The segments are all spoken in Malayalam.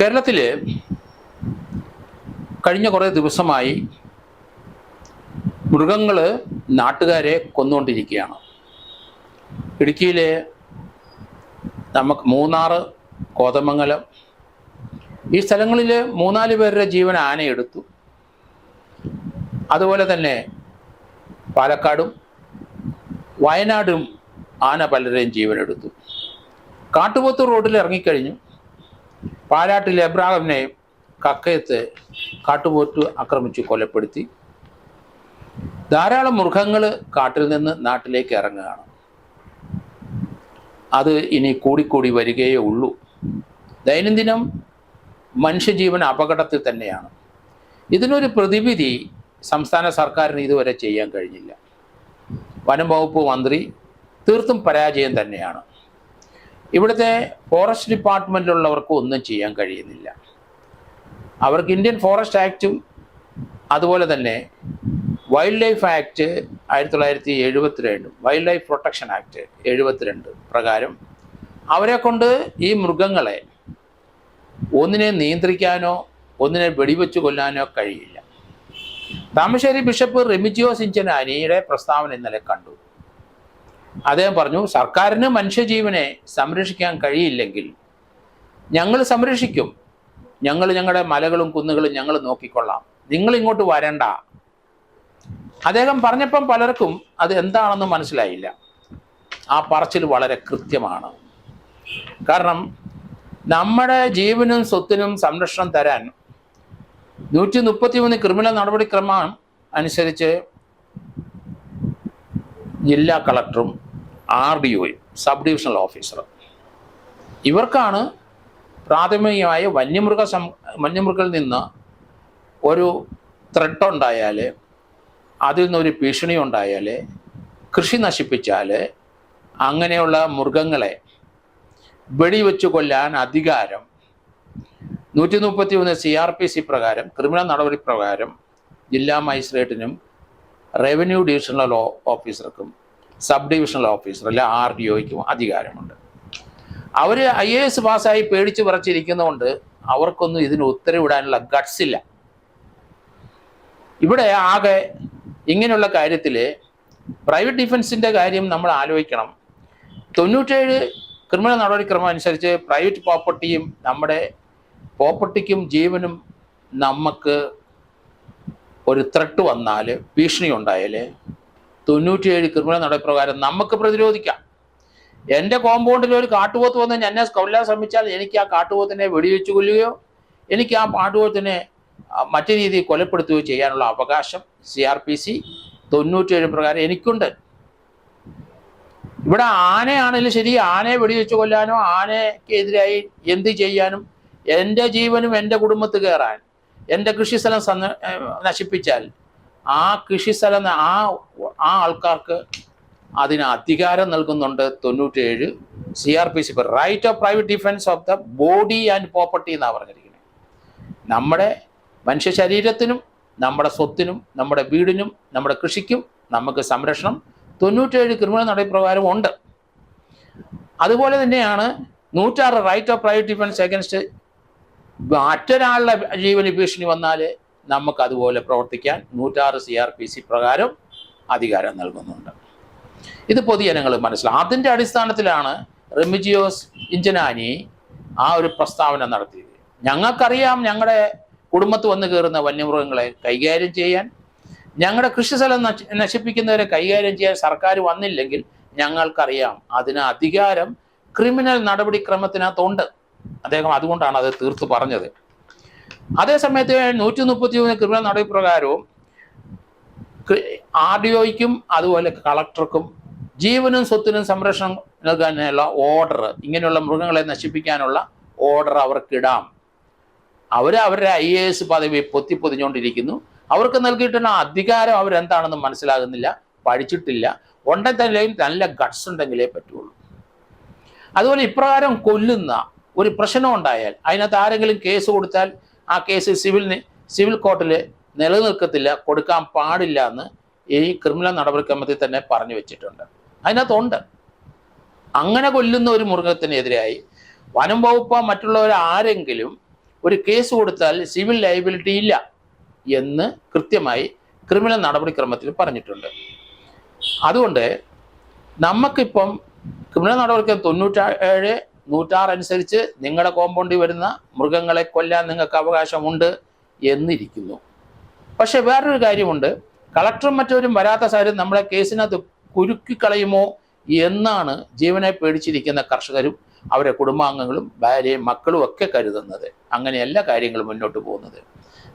കേരളത്തിൽ കഴിഞ്ഞ കുറേ ദിവസമായി മൃഗങ്ങൾ നാട്ടുകാരെ കൊന്നുകൊണ്ടിരിക്കുകയാണ്. ഇടുക്കിയിലെ നമുക്ക് മൂന്നാറ് കോതമംഗലം ഈ സ്ഥലങ്ങളിൽ മൂന്നാൽ പേരുടെ ജീവൻ ആനയെടുത്തു. അതുപോലെ തന്നെ പാലക്കാടും വയനാടും ആന പലരെയും ജീവനെടുത്തു. കാട്ടുപോത്ത് റോഡിൽ ഇറങ്ങിക്കഴിഞ്ഞു. പാലാട്ടിൽ എബ്രാഹിമിനെ കക്കയത്ത് കാട്ടുപോറ്റു ആക്രമിച്ചു കൊലപ്പെടുത്തി. ധാരാളം മൃഗങ്ങൾ കാട്ടിൽ നിന്ന് നാട്ടിലേക്ക് ഇറങ്ങുകയാണ്. അത് ഇനി കൂടിക്കൂടി വരികയേ ഉള്ളൂ. ദൈനംദിനം മനുഷ്യജീവൻ അപകടത്തിൽ തന്നെയാണ്. ഇതിനൊരു പ്രതിവിധി സംസ്ഥാന സർക്കാരിന് ഇതുവരെ ചെയ്യാൻ കഴിഞ്ഞില്ല. വനം വകുപ്പ് മന്ത്രി തീർത്തും പരാജയം തന്നെയാണ്. ഇവിടുത്തെ ഫോറസ്റ്റ് ഡിപ്പാർട്ട്മെന്റിലുള്ളവർക്ക് ഒന്നും ചെയ്യാൻ കഴിയുന്നില്ല. അവർക്ക് ഇന്ത്യൻ ഫോറസ്റ്റ് ആക്റ്റും അതുപോലെ തന്നെ വൈൽഡ് ലൈഫ് ആക്ട് ആയിരത്തി തൊള്ളായിരത്തി എഴുപത്തിരണ്ട് വൈൽഡ് ലൈഫ് പ്രൊട്ടക്ഷൻ ആക്ട് എഴുപത്തിരണ്ട് പ്രകാരം അവരെ കൊണ്ട് ഈ മൃഗങ്ങളെ ഒന്നിനെ നിയന്ത്രിക്കാനോ ഒന്നിനെ വെടിവെച്ച് കൊല്ലാനോ കഴിയില്ല. താമശ്ശേരി ബിഷപ്പ് റെമിജിയോ സിഞ്ചനാനിയുടെ പ്രസ്താവന ഇന്നലെ കണ്ടു. അദ്ദേഹം പറഞ്ഞു സർക്കാരിന് മനുഷ്യജീവനെ സംരക്ഷിക്കാൻ കഴിയില്ലെങ്കിൽ ഞങ്ങൾ സംരക്ഷിക്കും. ഞങ്ങൾ ഞങ്ങളുടെ മലകളും കുന്നുകളും ഞങ്ങൾ നോക്കിക്കൊള്ളാം. നിങ്ങൾ ഇങ്ങോട്ട് വരണ്ട. അദ്ദേഹം പറഞ്ഞപ്പം പലർക്കും അത് എന്താണെന്ന് മനസ്സിലായില്ല. ആ പറച്ചിൽ വളരെ കൃത്യമാണ്. കാരണം നമ്മുടെ ജീവനും സ്വത്തിനും സംരക്ഷണം തരാൻ നൂറ്റി മുപ്പത്തി മൂന്ന് ക്രിമിനൽ നടപടിക്രമം അനുസരിച്ച് ജില്ലാ കളക്ടറും ആർ ഡി ഒയും സബ് ഡിവിഷണൽ ഓഫീസർ. ഇവർക്കാണ് പ്രാഥമികമായ വന്യമൃഗ സം വന്യമൃഗങ്ങളിൽ നിന്ന് ഒരു ത്രെട്ട് ഉണ്ടായാൽ അതിൽ നിന്നൊരു ഭീഷണി ഉണ്ടായാൽ കൃഷി നശിപ്പിച്ചാൽ അങ്ങനെയുള്ള മൃഗങ്ങളെ വെടിവെച്ച് കൊല്ലാൻ അധികാരം നൂറ്റി മുപ്പത്തി ഒന്ന് സി ആർ പി സി പ്രകാരം ക്രിമിനൽ നടപടി പ്രകാരം ജില്ലാ മജിസ്ട്രേറ്റിനും റവന്യൂ ഡിവിഷണൽ ഓഫീസർക്കും സബ് ഡിവിഷണൽ ഓഫീസർ അല്ലെ ആർ ഡി ഒയ്ക്കും അധികാരമുണ്ട്. അവർ ഐ എ എസ് പാസ്സായി പേടിച്ച് പറച്ചിരിക്കുന്നതുകൊണ്ട് അവർക്കൊന്നും ഇതിന് ഉത്തരവിടാനുള്ള ഗട്ട്സ് ഇല്ല. ഇവിടെ ആകെ ഇങ്ങനെയുള്ള കാര്യത്തിൽ പ്രൈവറ്റ് ഡിഫൻസിന്റെ കാര്യം നമ്മൾ ആലോചിക്കണം. തൊണ്ണൂറ്റേഴ് ക്രിമിനൽ നടപടിക്രമം അനുസരിച്ച് പ്രൈവറ്റ് പ്രോപ്പർട്ടിയും നമ്മുടെ പ്രോപ്പർട്ടിക്കും ജീവനും നമുക്ക് ഒരു ത്രട്ട് വന്നാൽ ഭീഷണി ഉണ്ടായാൽ തൊണ്ണൂറ്റിയേഴ് ക്രിമിനൽ നടപ്രകാരം നമുക്ക് പ്രതിരോധിക്കാം. എന്റെ കോമ്പൗണ്ടിൽ ഒരു കാട്ടുപോത്ത് വന്ന് എന്നെ കൊല്ലാൻ ശ്രമിച്ചാൽ എനിക്ക് ആ കാട്ടുപോത്തിനെ വെടിവെച്ച് കൊല്ലുകയോ എനിക്ക് ആ കാട്ടുപോത്തിനെ മറ്റു രീതിയിൽ കൊലപ്പെടുത്തുകയോ ചെയ്യാനുള്ള അവകാശം സി ആർ പി സി തൊണ്ണൂറ്റിയേഴ് പ്രകാരം എനിക്കുണ്ട്. ഇവിടെ ആനയാണെങ്കിലും ശരി ആനയെ വെടിവെച്ച് കൊല്ലാനോ ആനയ്ക്കെതിരായി എന്ത് ചെയ്യാനും എന്റെ ജീവനും എന്റെ കുടുംബത്ത് കയറാൻ എന്റെ കൃഷി സ്ഥലം ഏഹ് നശിപ്പിച്ചാൽ ആ കൃഷിസ്ഥലം ആ ആ ആൾക്കാർക്ക് അതിന് അധികാരം നൽകുന്നുണ്ട് തൊണ്ണൂറ്റേഴ് C R P C right of private defence of the body and property എന്നാണ് പറഞ്ഞിരിക്കുന്നത്. നമ്മുടെ മനുഷ്യ ശരീരത്തിനും നമ്മുടെ സ്വത്തിനും നമ്മുടെ വീടിനും നമ്മുടെ കൃഷിക്കും നമുക്ക് സംരക്ഷണം. തൊണ്ണൂറ്റേഴ് ക്രിമിനൽ നടപ്രകാരം ഉണ്ട്. അതുപോലെ തന്നെയാണ് നൂറ്റാറ് right of private defence against മറ്റൊരാളുടെ ജീവന് ഭീഷണി വന്നാൽ നമുക്ക് അതുപോലെ പ്രവർത്തിക്കാൻ നൂറ്റാറ് സി ആർ പി സി പ്രകാരം അധികാരം നൽകുന്നുണ്ട്. ഇത് പൊതുജനങ്ങൾ മനസ്സിലാക്കും അതിന്റെ അടിസ്ഥാനത്തിലാണ് റെമിജിയോസ് ഇഞ്ചനാനി ആ ഒരു പ്രസ്താവന നടത്തിയത്. ഞങ്ങൾക്കറിയാം ഞങ്ങളുടെ കുടുംബത്ത് വന്നു കയറുന്ന വന്യമൃഗങ്ങളെ കൈകാര്യം ചെയ്യാൻ ഞങ്ങളുടെ കൃഷിസ്ഥലം നശി നശിപ്പിക്കുന്നവരെ കൈകാര്യം ചെയ്യാൻ സർക്കാർ വന്നില്ലെങ്കിൽ ഞങ്ങൾക്കറിയാം അതിന് അധികാരം ക്രിമിനൽ നടപടിക്രമത്തിനകത്തുണ്ട്. അദ്ദേഹം അതുകൊണ്ടാണ് അത് തീർത്തു പറഞ്ഞത്. അതേസമയത്ത് നൂറ്റി മുപ്പത്തി മൂന്ന് ക്രിമിനൽ നടപടിപ്രകാരവും ആർ ഡി ഒയ്ക്കും അതുപോലെ കളക്ടർക്കും ജീവനും സ്വത്തിനും സംരക്ഷണം നൽകാനുള്ള ഓർഡർ ഇങ്ങനെയുള്ള മൃഗങ്ങളെ നശിപ്പിക്കാനുള്ള ഓർഡർ അവർക്കിടാം അവർ അവരുടെ ഐ എ എസ് പദവി പൊത്തിപ്പൊതിഞ്ഞുകൊണ്ടിരിക്കുന്നു അവർക്ക് നൽകിയിട്ടുള്ള അധികാരം അവരെന്താണെന്ന് മനസ്സിലാകുന്നില്ല പഠിച്ചിട്ടില്ല. ഉണ്ടെ തന്നെയും നല്ല ഗട്സ് ഉണ്ടെങ്കിലേ പറ്റുള്ളൂ. അതുപോലെ ഇപ്രകാരം കൊല്ലുന്ന ഒരു പ്രശ്നം ഉണ്ടായാൽ അതിനകത്ത് ആരെങ്കിലും കേസ് കൊടുത്താൽ ആ കേസ് സിവിലിന് സിവിൽ കോർട്ടിൽ നിലനിൽക്കത്തില്ല കൊടുക്കാൻ പാടില്ല എന്ന് ഈ ക്രിമിനൽ നടപടിക്രമത്തിൽ തന്നെ പറഞ്ഞു വെച്ചിട്ടുണ്ട്. അതിനകത്തുണ്ട്. അങ്ങനെ കൊല്ലുന്ന ഒരു മൃഗത്തിനെതിരായി വനം വകുപ്പ് മറ്റുള്ളവർ ആരെങ്കിലും ഒരു കേസ് കൊടുത്താൽ സിവിൽ ലയബിലിറ്റി ഇല്ല എന്ന് കൃത്യമായി ക്രിമിനൽ നടപടിക്രമത്തിൽ പറഞ്ഞിട്ടുണ്ട്. അതുകൊണ്ട് നമുക്കിപ്പം ക്രിമിനൽ നടപടിക്രമം തൊണ്ണൂറ്റേഴ് നൂറ്റാറ് അനുസരിച്ച് നിങ്ങളുടെ കോമ്പൗണ്ടിൽ വരുന്ന മൃഗങ്ങളെ കൊല്ലാൻ നിങ്ങൾക്ക് അവകാശമുണ്ട് എന്നിരിക്കുന്നു. പക്ഷെ വേറൊരു കാര്യമുണ്ട്. കളക്ടറും മറ്റവരും വരാത്ത സാഹചര്യം നമ്മളെ കേസിനകത്ത് കുരുക്കിക്കളയുമോ എന്നാണ് ജീവനെ പേടിച്ചിരിക്കുന്ന കർഷകരും അവരെ കുടുംബാംഗങ്ങളും ഭാര്യയും മക്കളും ഒക്കെ കരുതുന്നത്. അങ്ങനെയല്ല കാര്യങ്ങൾ മുന്നോട്ട് പോകുന്നത്.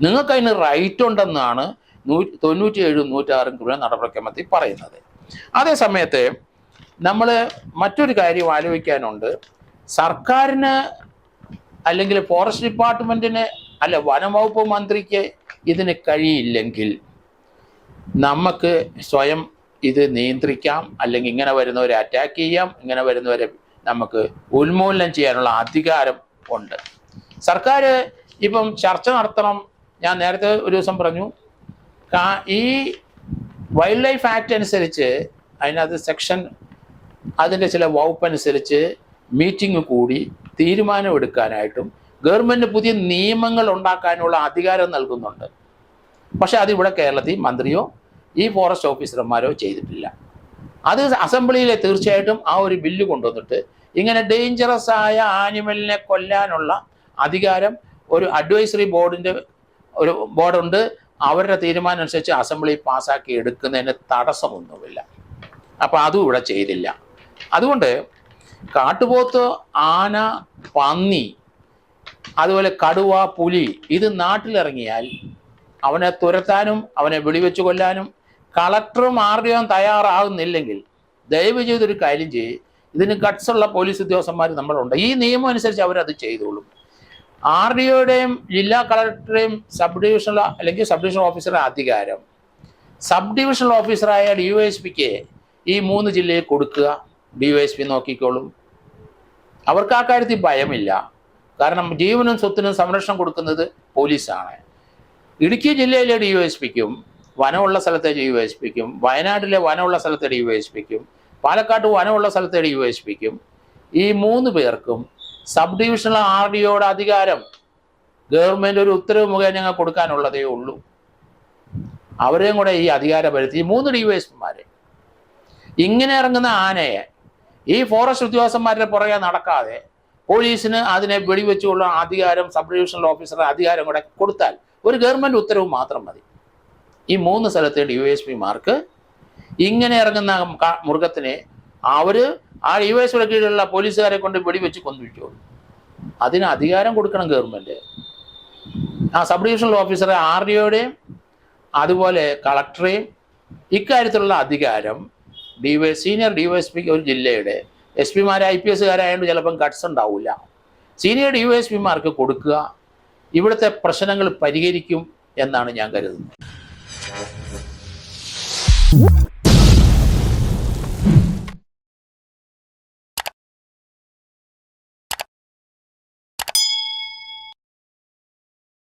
നിങ്ങൾക്ക് അതിന് റൈറ്റ് ഉണ്ടെന്നാണ് നൂ തൊണ്ണൂറ്റി ഏഴും നൂറ്റാറും കൂടെ നടപടിക്രമത്തിൽ പറയുന്നത്. അതേ സമയത്ത് നമ്മൾ മറ്റൊരു കാര്യം ആലോചിക്കാനുണ്ട്. സർക്കാരിന് അല്ലെങ്കിൽ ഫോറസ്റ്റ് ഡിപ്പാർട്ട്മെന്റിന് അല്ല വനംവകുപ്പ് മന്ത്രിക്ക് ഇതിന് കഴിയില്ലെങ്കിൽ നമുക്ക് സ്വയം ഇത് നിയന്ത്രിക്കാം. അല്ലെങ്കിൽ ഇങ്ങനെ വരുന്നവരെ അറ്റാക്ക് ചെയ്യാം. ഇങ്ങനെ വരുന്നവരെ നമുക്ക് ഉന്മൂലനം ചെയ്യാനുള്ള അധികാരം ഉണ്ട്. സർക്കാർ ഇപ്പം ചർച്ച നടത്തണം. ഞാൻ നേരത്തെ ഒരു ദിവസം പറഞ്ഞു. ഈ വൈൽഡ് ലൈഫ് ആക്ട് അനുസരിച്ച് അതിനകത്ത് സെക്ഷൻ അതിന്റെ ചില വകുപ്പ് അനുസരിച്ച് മീറ്റിംഗ് കൂടി തീരുമാനമെടുക്കാനായിട്ടും ഗവൺമെന്റ് പുതിയ നിയമങ്ങൾ ഉണ്ടാക്കാനുള്ള അധികാരം നൽകുന്നുണ്ട്. പക്ഷെ അതിവിടെ കേരളത്തിൽ മന്ത്രിയോ ഈ ഫോറസ്റ്റ് ഓഫീസർമാരോ ചെയ്തിട്ടില്ല. അത് അസംബ്ലിയിലെ തീർച്ചയായിട്ടും ആ ഒരു ബില്ല് കൊണ്ടുവന്നിട്ട് ഇങ്ങനെ ഡേഞ്ചറസ് ആയ ആനിമലിനെ കൊല്ലാനുള്ള അധികാരം ഒരു അഡ്വൈസറി ബോർഡിന്റെ ഒരു ബോർഡുണ്ട് അവരുടെ തീരുമാനം അനുസരിച്ച് അസംബ്ലി പാസ്സാക്കി എടുക്കുന്നതിന് തടസ്സമൊന്നുമില്ല. അപ്പം അതും ഇവിടെ ചെയ്തില്ല. അതുകൊണ്ട് കാട്ടുപോത്ത് ആന പന്നി അതുപോലെ കടുവ പുലി ഇത് നാട്ടിലിറങ്ങിയാൽ അവനെ തുരത്താനും അവനെ വെടിവെച്ച് കൊല്ലാനും കളക്ടറും ആർ ഡി ഒയും തയ്യാറാകുന്നില്ലെങ്കിൽ ദയവ് ചെയ്തൊരു കാര്യം ചെയ്യ്. ഇതിന് ഗട്ട്സുള്ള പോലീസ് ഉദ്യോഗസ്ഥന്മാർ നമ്മളുണ്ട്. ഈ നിയമം അനുസരിച്ച് അവരത് ചെയ്തോളും. ആർ ഡി ഒയുടെയും ജില്ലാ കളക്ടറുടെയും സബ് ഡിവിഷണൽ അല്ലെങ്കിൽ സബ് ഡിവിഷണൽ ഓഫീസറുടെ അധികാരം സബ് ഡിവിഷണൽ ഓഫീസറായ ഡി ഒ എസ് പിക്ക് ഈ മൂന്ന് ജില്ലയിൽ കൊടുക്കുക. ഡി വൈ എസ് പി നോക്കിക്കോളും. അവർക്ക് ആ കാര്യത്തിൽ ഭയമില്ല. കാരണം ജീവനും സ്വത്തിനും സംരക്ഷണം കൊടുക്കുന്നത് പോലീസാണ്. ഇടുക്കി ജില്ലയിലെ ഡി വൈ എസ് പിക്കും വനമുള്ള സ്ഥലത്തെ ഡി വൈ എസ് പിക്കും വയനാട്ടിലെ വനമുള്ള സ്ഥലത്തെ ഡി വൈ എസ് പിക്കും പാലക്കാട്ട് വനമുള്ള സ്ഥലത്തെ ഡി വൈ എസ് പിക്കും ഈ മൂന്ന് പേർക്കും സബ് ഡിവിഷണൽ ആർ ഡി അധികാരം ഗവൺമെന്റ് ഒരു ഉത്തരവ് മുഖേന ഞങ്ങൾ കൊടുക്കാനുള്ളതേ ഉള്ളൂ. അവരെയും കൂടെ ഈ അധികാരം വരുത്തി മൂന്ന് ഡി വൈ എസ് പിമാരെ ഇങ്ങനെ ഇറങ്ങുന്ന ആനയെ ഈ ഫോറസ്റ്റ് ഉദ്യോഗസ്ഥന്മാരുടെ പുറകെ നടക്കാതെ പോലീസിന് അതിനെ വെടിവെച്ചുള്ള അധികാരം സബ് ഡിവിഷണൽ ഓഫീസറുടെ അധികാരം കൂടെ കൊടുത്താൽ ഒരു ഗവൺമെന്റ് ഉത്തരവ് മാത്രം മതി. ഈ മൂന്ന് സ്ഥലത്തെ ഡി എസ് പിമാർക്ക് ഇങ്ങനെ ഇറങ്ങുന്ന മൃഗത്തിനെ അവർ ആ ഡി എസ് പിയുടെ കീഴിലുള്ള പോലീസുകാരെ കൊണ്ട് വെടിവെച്ച് കൊന്നിരിക്കുള്ളൂ അതിന് അധികാരം കൊടുക്കണം ഗവൺമെന്റ് ആ സബ് ഡിവിഷണൽ ഓഫീസറെ ആർ ഡി ഒയുടെയും അതുപോലെ കളക്ടറെയും ഇക്കാര്യത്തിലുള്ള അധികാരം D Y senior D Y S പിക്ക് ഒരു ജില്ലയുടെ എസ് പിമാർ ഐ പി എസ്സുകാരായതുകൊണ്ട് ചിലപ്പം കട്ട്സ് ഉണ്ടാവില്ല സീനിയർ ഡി വൈ എസ് പിമാർക്ക് കൊടുക്കുക ഇവിടുത്തെ പ്രശ്നങ്ങൾ പരിഹരിക്കും എന്നാണ് ഞാൻ കരുതുന്നത്.